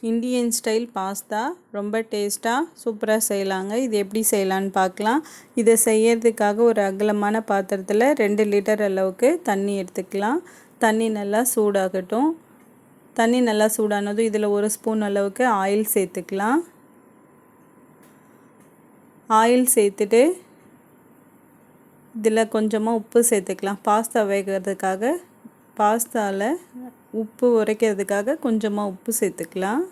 Indian style pasta ரொம்ப டேஸ்ட்டாக சூப்பராக செய்யலாங்க. இது எப்படி செய்யலான்னு பார்க்கலாம். இதை செய்யறதுக்காக ஒரு அகலமான பாத்திரத்தில் ரெண்டு லிட்டர் அளவுக்கு தண்ணி எடுத்துக்கலாம். தண்ணி நல்லா சூடாகட்டும். தண்ணி நல்லா சூடானதும் இதில் ஒரு ஸ்பூன் அளவுக்கு ஆயில் சேர்த்துக்கலாம். ஆயில் சேர்த்துட்டு இதில் கொஞ்சமாக உப்பு சேர்த்துக்கலாம். பாஸ்தா வேகிறதுக்காக பாஸ்தாவில் உப்பு உரைக்கிறதுக்காக கொஞ்சமாக உப்பு சேர்த்துக்கலாம்.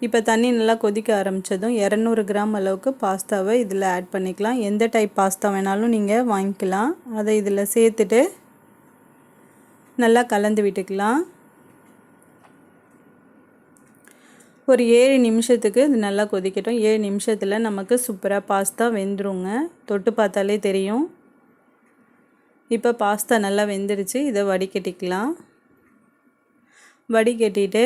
இப்போ தண்ணி நல்லா கொதிக்க ஆரம்பித்ததும் இரநூறு கிராம் அளவுக்கு பாஸ்தாவை இதில் ஆட் பண்ணிக்கலாம். எந்த டைப் பாஸ்தா வேணாலும் நீங்கள் வாங்கிக்கலாம். அதை இதில் சேர்த்துட்டு நல்லா கலந்து விட்டுக்கலாம். ஒரு ஏழு நிமிஷத்துக்கு இது நல்லா கொதிக்கட்டும். ஏழு நிமிஷத்தில் நமக்கு சூப்பராக பாஸ்தா வெந்துருங்க. தொட்டு பார்த்தாலே தெரியும். இப்போ பாஸ்தா நல்லா வெந்துருச்சு இதை வடிகட்டிக்கலாம் வடிகட்டிட்டு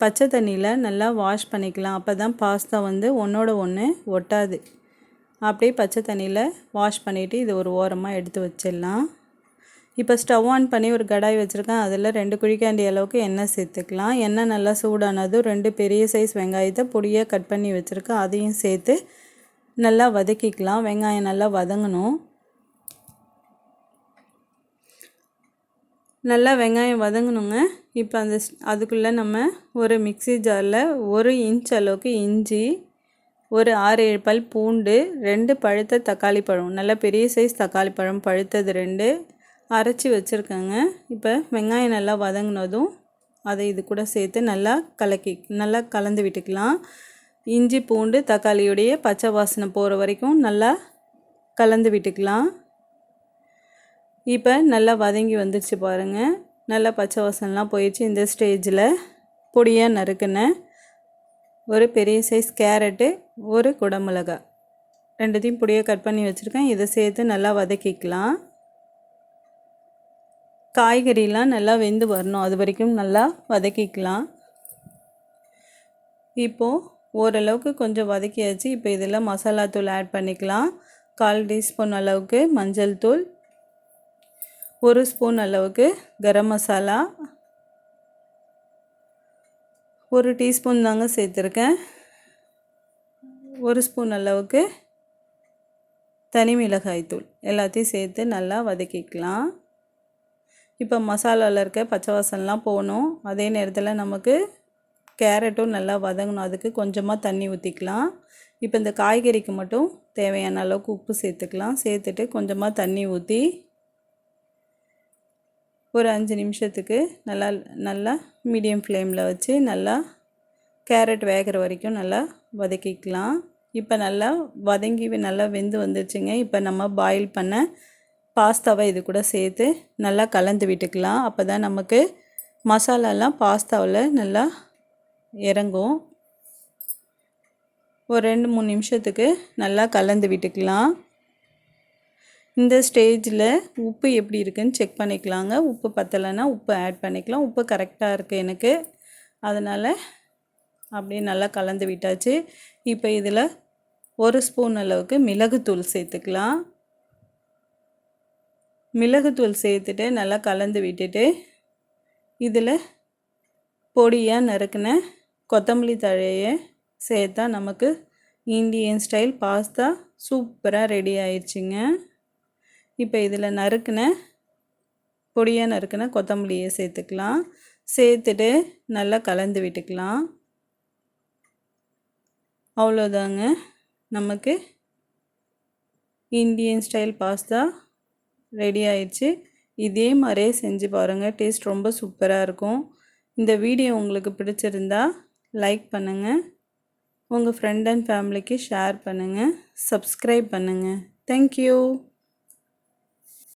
பச்சை தண்ணியில் நல்லா வாஷ் பண்ணிக்கலாம். அப்போ தான் பாஸ்தா வந்து ஒன்றோட ஒன்று ஒட்டாது. அப்படியே பச்சை தண்ணியில் வாஷ் பண்ணிவிட்டு இது ஒரு ஓரமாக எடுத்து வச்சிடலாம். இப்போ ஸ்டவ் ஆன் பண்ணி ஒரு கடாய் வச்சுருக்கேன். அதில் ரெண்டு குழிக்காண்டி அளவுக்கு எண்ணெய் சேர்த்துக்கலாம். எண்ணெய் நல்லா சூடானதும் ரெண்டு பெரிய சைஸ் வெங்காயத்தை பொடியாக கட் பண்ணி வச்சுருக்கேன். அதையும் சேர்த்து நல்லா வதக்கிக்கலாம். வெங்காயம் நல்லா வதங்கணும். நல்லா வெங்காயம் வதங்கணுங்க. இப்போ அந்த அதுக்குள்ளே நம்ம ஒரு மிக்சி ஜாரில் ஒரு இன்ச் அளவுக்கு இஞ்சி ஒரு ஆறு ஏழு பல் பூண்டு ரெண்டு பழுத்த தக்காளி பழம். நல்லா பெரிய சைஸ் தக்காளி பழம் பழுத்தது ரெண்டு அரைச்சி வச்சுருக்கேங்க. இப்போ வெங்காயம் நல்லா வதங்கினதும் அதை இது கூட சேர்த்து நல்லா கலக்கி நல்லா கலந்து விட்டுக்கலாம். இஞ்சி பூண்டு தக்காளியுடைய பச்சை வாசனை போகிற வரைக்கும் நல்லா கலந்து விட்டுக்கலாம். இப்போ நல்லா வதங்கி வந்துடுச்சு பாருங்கள் நல்லா பச்சை வாசனெலாம் போயிடுச்சு இந்த ஸ்டேஜில். பொடியாக நறுக்குனேன் ஒரு பெரிய சைஸ் கேரட்டு ஒரு குடமிளகா. ரெண்டுத்தையும் பொடியாக கட் பண்ணி வச்சுருக்கேன். இதை சேர்த்து நல்லா வதக்கிக்கலாம். காய்கறிலாம் நல்லா வெந்து வரணும். அது வரைக்கும் நல்லா வதக்கிக்கலாம். இப்போது ஓரளவுக்கு கொஞ்சம் வதக்கியாச்சு. இப்போ இதில் மசாலா தூள் ஆட் பண்ணிக்கலாம். கால் டீஸ்பூன் அளவுக்கு மஞ்சள் தூள் ஒரு ஸ்பூன் அளவுக்கு கரம் மசாலா. ஒரு டீஸ்பூன் தாங்க சேர்த்துருக்கேன். ஒரு ஸ்பூன் அளவுக்கு தனி மிளகாய்த்தூள் எல்லாத்தையும் சேர்த்து நல்லா வதக்கிக்கலாம். இப்போ மசாலாவில் இருக்க பச்சை வாசனெலாம் போகணும். அதே நேரத்தில் நமக்கு கேரட்டும் நல்லா வதங்கணும். அதுக்கு கொஞ்சமாக தண்ணி ஊற்றிக்கலாம் இப்போ இந்த காய்கறிக்கு மட்டும் தேவையான அளவுக்கு உப்பு சேர்த்துக்கலாம். சேர்த்துட்டு கொஞ்சமாக தண்ணி ஊற்றி ஒரு அஞ்சு நிமிஷத்துக்கு நல்லா நல்லா மீடியம் ஃப்ளேமில் வச்சு நல்லா கேரட் வேகிற வரைக்கும் நல்லா வதக்கிக்கலாம். இப்போ நல்லா வதங்கி நல்லா வெந்து வந்துருச்சுங்க. இப்போ நம்ம பாயில் பண்ண பாஸ்தாவை இது கூட சேர்த்து நல்லா கலந்து விட்டுக்கலாம். அப்போ தான் நமக்கு மசாலாலாம் பாஸ்தாவில் நல்லா இறங்கும். ஒரு ரெண்டு மூணு நிமிஷத்துக்கு நல்லா கலந்து விட்டுக்கலாம். இந்த ஸ்டேஜில் உப்பு எப்படி இருக்குதுன்னு செக் பண்ணிக்கலாங்க. உப்பு பத்தலைன்னா உப்பு ஆட் பண்ணிக்கலாம். உப்பு கரெக்டாக இருக்குது எனக்கு. அதனால் அப்படியே நல்லா கலந்து விட்டாச்சு. இப்போ இதில் ஒரு ஸ்பூன் அளவுக்கு மிளகுத்தூள் சேர்த்துக்கலாம். மிளகுத்தூள் சேர்த்துட்டு நல்லா கலந்து விட்டுட்டு இதில் பொடியாக நறுக்கின கொத்தமல்லி தழையை சேர்த்தா நமக்கு இந்தியன் ஸ்டைல் பாஸ்தா சூப்பராக ரெடி ஆயிடுச்சுங்க இப்போ இதில் நறுக்கின பொடியாக நறுக்கின கொத்தமல்லியை சேர்த்துக்கலாம். சேர்த்துட்டு நல்லா கலந்து விட்டுக்கலாம். அவ்வளோதாங்க நமக்கு இந்தியன் ஸ்டைல் பாஸ்தா ரெடி ஆயிடுச்சு. இதே மாதிரியே செஞ்சு பாருங்கள் டேஸ்ட் ரொம்ப சூப்பராக இருக்கும். இந்த வீடியோ உங்களுக்கு பிடிச்சிருந்தா லைக் பண்ணுங்கள் உங்கள் ஃப்ரெண்ட் அண்ட் ஃபேமிலிக்கு ஷேர் பண்ணுங்கள் சப்ஸ்கிரைப் பண்ணுங்கள் தேங்க்யூ